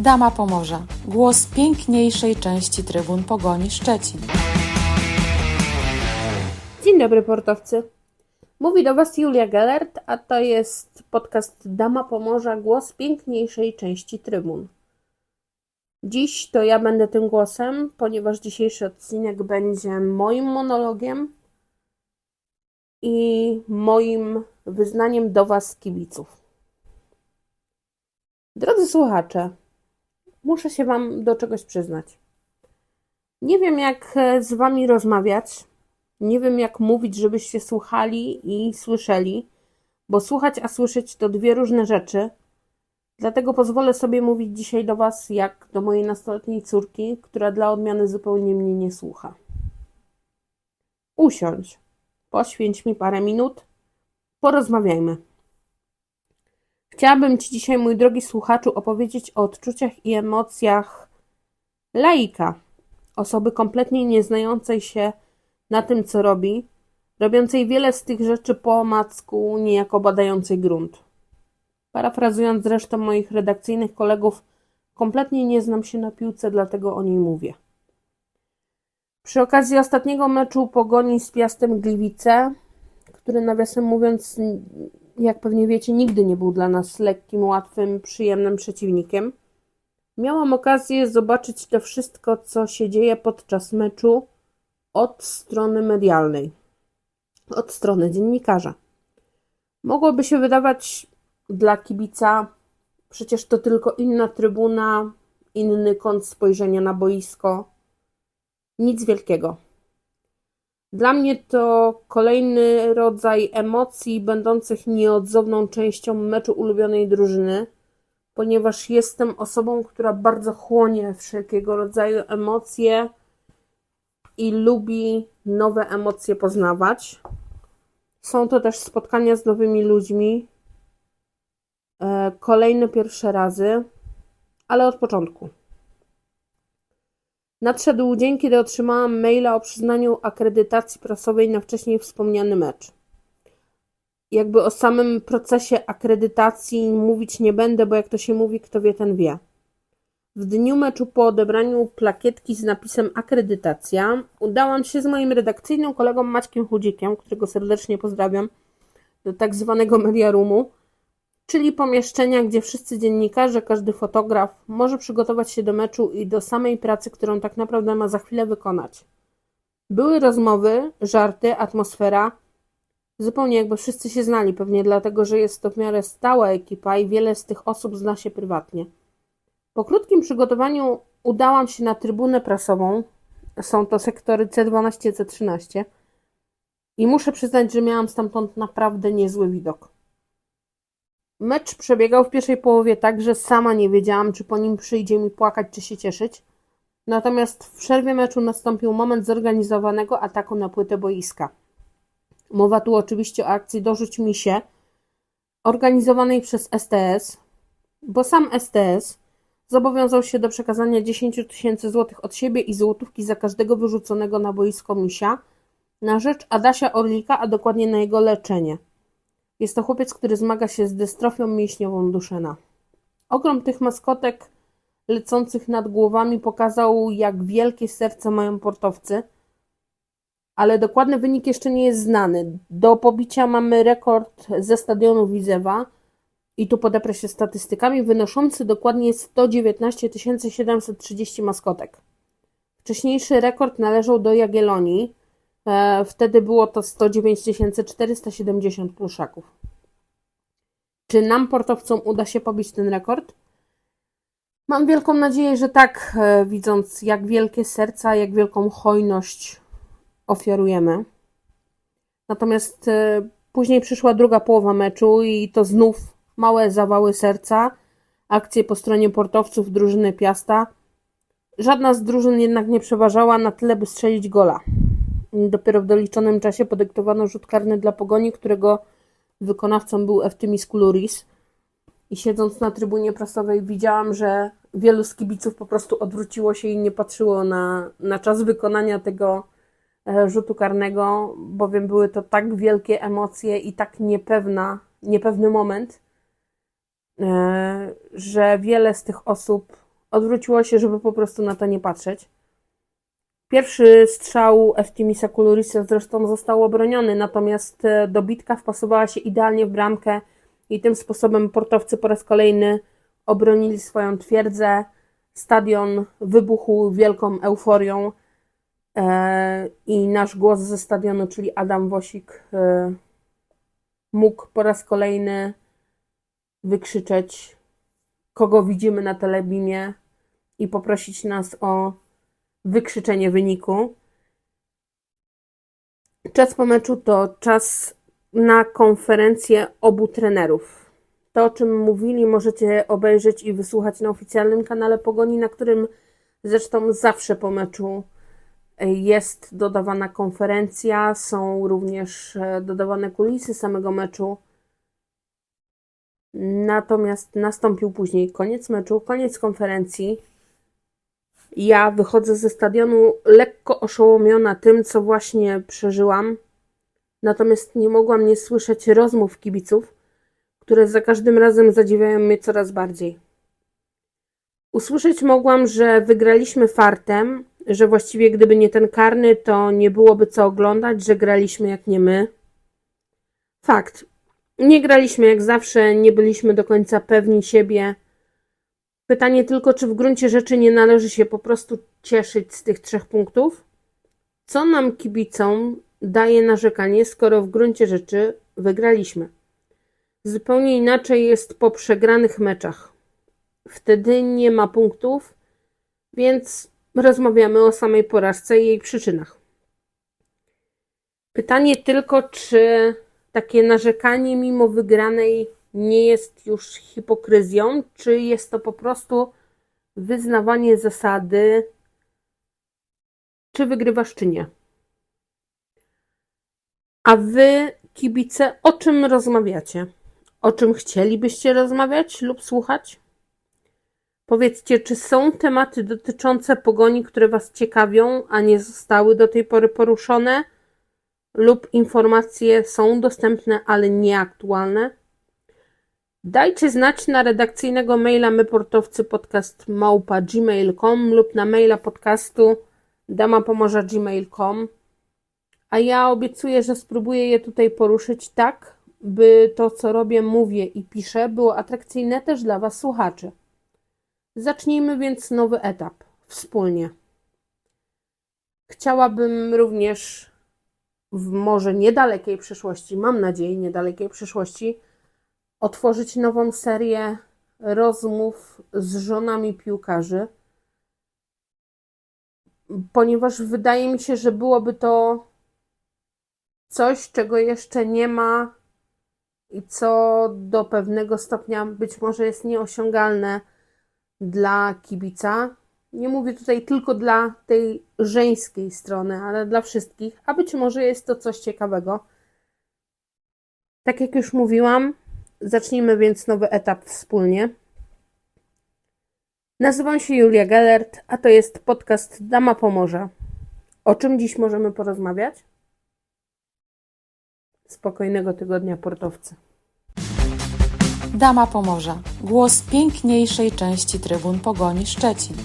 Dama Pomorza. Głos piękniejszej części trybun Pogoni Szczecin. Dzień dobry, portowcy. Mówi do Was Julia Gellert, a to jest podcast Dama Pomorza, głos piękniejszej części trybun. Dziś to ja będę tym głosem, ponieważ dzisiejszy odcinek będzie moim monologiem i moim wyznaniem do Was, kibiców. Drodzy słuchacze, muszę się Wam do czegoś przyznać. Nie wiem, jak e, z Wami rozmawiać. Nie wiem, jak mówić, żebyście słuchali i słyszeli, bo słuchać a słyszeć to dwie różne rzeczy. Dlatego pozwolę sobie mówić dzisiaj do Was jak do mojej nastoletniej córki, która dla odmiany zupełnie mnie nie słucha. Usiądź, poświęć mi parę minut, porozmawiajmy. Chciałabym Ci dzisiaj, mój drogi słuchaczu, opowiedzieć o odczuciach i emocjach laika, osoby kompletnie nieznającej się na tym, co robi, robiącej wiele z tych rzeczy po omacku, niejako badającej grunt. Parafrazując zresztą moich redakcyjnych kolegów, kompletnie nie znam się na piłce, dlatego o niej mówię. Przy okazji ostatniego meczu Pogoni z Piastem Gliwice, który nawiasem mówiąc, jak pewnie wiecie, nigdy nie był dla nas lekkim, łatwym, przyjemnym przeciwnikiem, miałam okazję zobaczyć to wszystko, co się dzieje podczas meczu od strony medialnej, od strony dziennikarza. Mogłoby się wydawać dla kibica, przecież to tylko inna trybuna, inny kąt spojrzenia na boisko. Nic wielkiego. Dla mnie to kolejny rodzaj emocji, będących nieodzowną częścią meczu ulubionej drużyny, ponieważ jestem osobą, która bardzo chłonie wszelkiego rodzaju emocje i lubi nowe emocje poznawać. Są to też spotkania z nowymi ludźmi, e, kolejne pierwsze razy, ale od początku. Nadszedł dzień, kiedy otrzymałam maila o przyznaniu akredytacji prasowej na wcześniej wspomniany mecz. Jakby o samym procesie akredytacji mówić nie będę, bo jak to się mówi, kto wie, ten wie. W dniu meczu po odebraniu plakietki z napisem akredytacja udałam się z moim redakcyjnym kolegą Maćkiem Chudzikiem, którego serdecznie pozdrawiam, do tak zwanego media roomu, czyli pomieszczenia, gdzie wszyscy dziennikarze, każdy fotograf może przygotować się do meczu i do samej pracy, którą tak naprawdę ma za chwilę wykonać. Były rozmowy, żarty, atmosfera, zupełnie jakby wszyscy się znali, pewnie dlatego, że jest to w miarę stała ekipa i wiele z tych osób zna się prywatnie. Po krótkim przygotowaniu udałam się na trybunę prasową. Są to sektory C12, C13. I muszę przyznać, że miałam stamtąd naprawdę niezły widok. Mecz przebiegał w pierwszej połowie tak, że sama nie wiedziałam, czy po nim przyjdzie mi płakać, czy się cieszyć. Natomiast w przerwie meczu nastąpił moment zorganizowanego ataku na płytę boiska. Mowa tu oczywiście o akcji Dorzuć mi się, organizowanej przez STS, bo sam STS zobowiązał się do przekazania 10 tysięcy złotych od siebie i złotówki za każdego wyrzuconego na boisko misia na rzecz Adasia Orlika, a dokładnie na jego leczenie. Jest to chłopiec, który zmaga się z dystrofią mięśniową Duszena. Ogrom tych maskotek lecących nad głowami pokazał, jak wielkie serce mają portowcy, ale dokładny wynik jeszcze nie jest znany. Do pobicia mamy rekord ze stadionu Widzewa, i tu podeprę się statystykami, wynoszący dokładnie 119 730 maskotek. Wcześniejszy rekord należał do Jagiellonii, wtedy było to 109 470 pluszaków. Czy nam portowcom uda się pobić ten rekord? Mam wielką nadzieję, że tak, e, widząc jak wielkie serca, jak wielką hojność ofiarujemy. Natomiast e, później przyszła druga połowa meczu i to znów małe zawały serca, akcje po stronie portowców drużyny Piasta. Żadna z drużyn jednak nie przeważała na tyle, by strzelić gola. Dopiero w doliczonym czasie podyktowano rzut karny dla Pogoni, którego wykonawcą był Eftymis Kuluris. I siedząc na trybunie prasowej widziałam, że wielu z kibiców po prostu odwróciło się i nie patrzyło na, na czas wykonania tego e, rzutu karnego, bowiem były to tak wielkie emocje i tak niepewna, niepewny moment, E, że wiele z tych osób odwróciło się, żeby po prostu na to nie patrzeć. Pierwszy strzał Eftimisa Kulurisa zresztą został obroniony, natomiast e, dobitka wpasowała się idealnie w bramkę i tym sposobem portowcy po raz kolejny obronili swoją twierdzę. Stadion wybuchł wielką euforią e, i nasz głos ze stadionu, czyli Adam Wosik, e, mógł po raz kolejny wykrzyczeć, kogo widzimy na telebimie i poprosić nas o wykrzyczenie wyniku. Czas po meczu to czas na konferencję obu trenerów. To, o czym mówili, możecie obejrzeć i wysłuchać na oficjalnym kanale Pogoni, na którym zresztą zawsze po meczu jest dodawana konferencja, są również e, dodawane kulisy samego meczu. Natomiast nastąpił później koniec meczu, koniec konferencji. Ja wychodzę ze stadionu lekko oszołomiona tym, co właśnie przeżyłam. Natomiast nie mogłam nie słyszeć rozmów kibiców, które za każdym razem zadziwiają mnie coraz bardziej. Usłyszeć mogłam, że wygraliśmy fartem, że właściwie gdyby nie ten karny, to nie byłoby co oglądać, że graliśmy jak nie my. Fakt. Nie graliśmy jak zawsze, nie byliśmy do końca pewni siebie. Pytanie tylko, czy w gruncie rzeczy nie należy się po prostu cieszyć z tych trzech punktów? Co nam kibicom daje narzekanie, skoro w gruncie rzeczy wygraliśmy? Zupełnie inaczej jest po przegranych meczach. Wtedy nie ma punktów, więc rozmawiamy o samej porażce i jej przyczynach. Pytanie tylko, czy takie narzekanie mimo wygranej nie jest już hipokryzją, czy jest to po prostu wyznawanie zasady, czy wygrywasz, czy nie. A wy, kibice, o czym rozmawiacie? O czym chcielibyście rozmawiać lub słuchać? Powiedzcie, czy są tematy dotyczące pogoni, które Was ciekawią, a nie zostały do tej pory poruszone? Lub informacje są dostępne, ale nieaktualne? Dajcie znać na redakcyjnego maila myportowcy podcast małpa gmail.com lub na maila podcastu damapomorza.gmail.com A ja obiecuję, że spróbuję je tutaj poruszyć tak, by to, co robię, mówię i piszę, było atrakcyjne też dla Was, słuchaczy. Zacznijmy więc nowy etap wspólnie. Chciałabym również w może niedalekiej przyszłości, mam nadzieję, niedalekiej przyszłości, otworzyć nową serię rozmów z żonami piłkarzy, ponieważ wydaje mi się, że byłoby to coś, czego jeszcze nie ma i co do pewnego stopnia być może jest nieosiągalne dla kibica. Nie mówię tutaj tylko dla tej żeńskiej strony, ale dla wszystkich, a być może jest to coś ciekawego. Tak jak już mówiłam, zacznijmy więc nowy etap wspólnie. Nazywam się Julia Gellert, a to jest podcast Dama Pomorza. O czym dziś możemy porozmawiać? Spokojnego tygodnia portowcy. Dama Pomorza. Głos piękniejszej części trybun Pogoni Szczecin.